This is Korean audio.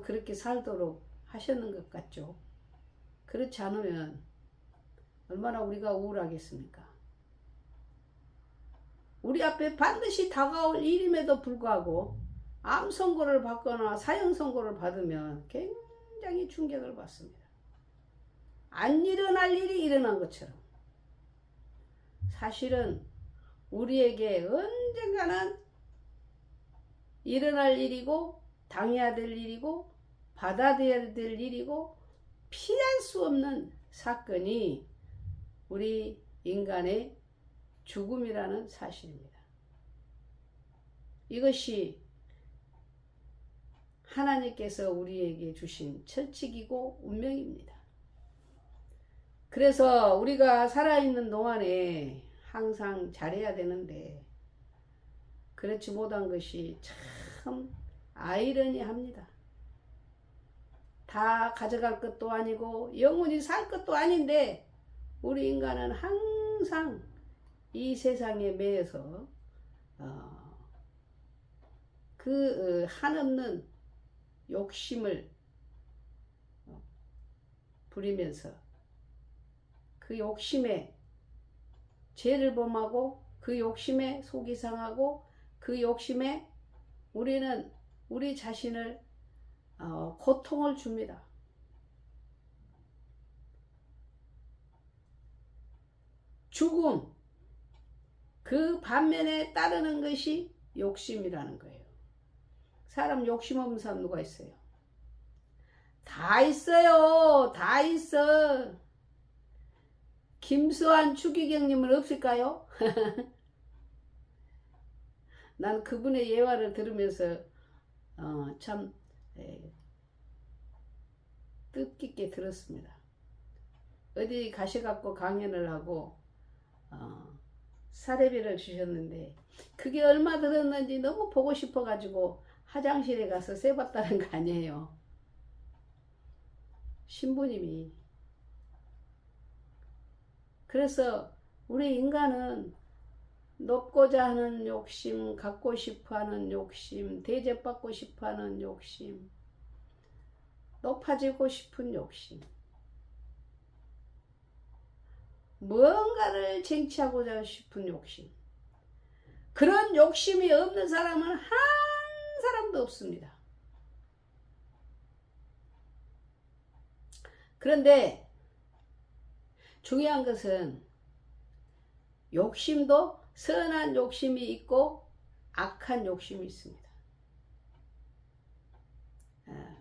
또 그렇게 살도록 하셨는 것 같죠. 그렇지 않으면 얼마나 우리가 우울하겠습니까? 우리 앞에 반드시 다가올 일임에도 불구하고 암 선고를 받거나 사형 선고를 받으면 굉장히 충격을 받습니다. 안 일어날 일이 일어난 것처럼 사실은 우리에게 언젠가는 일어날 일이고 당해야 될 일이고 받아들여야 될 일이고 피할 수 없는 사건이 우리 인간의 죽음이라는 사실입니다. 이것이 하나님께서 우리에게 주신 철칙이고 운명입니다. 그래서 우리가 살아있는 동안에 항상 잘해야 되는데 그렇지 못한 것이 참 아이러니합니다. 다 가져갈 것도 아니고 영원히 살 것도 아닌데 우리 인간은 항상 이 세상에 매여서 어, 그 어, 한없는 욕심을 어, 부리면서 그 욕심에 죄를 범하고 그 욕심에 속이 상하고 그 욕심에 우리는 우리 자신을 어, 고통을 줍니다. 죽음 그 반면에 따르는 것이 욕심이라는 거예요. 사람 욕심 없는 사람 누가 있어요? 다 있어요. 다 있어. 김수환 추기경님은 없을까요? 난 그분의 예화를 들으면서 어, 참 에, 뜻깊게 들었습니다. 어디 가셔갖고 강연을 하고 어, 사례비를 주셨는데 그게 얼마 들었는지 너무 보고 싶어가지고 화장실에 가서 세봤다는 거 아니에요. 신부님이 그래서 우리 인간은 높고자 하는 욕심, 갖고 싶어 하는 욕심, 대접받고 싶어 하는 욕심, 높아지고 싶은 욕심, 무언가를 쟁취하고자 싶은 욕심. 그런 욕심이 없는 사람은 한 사람도 없습니다. 그런데 중요한 것은 욕심도 선한 욕심이 있고 악한 욕심이 있습니다. 아,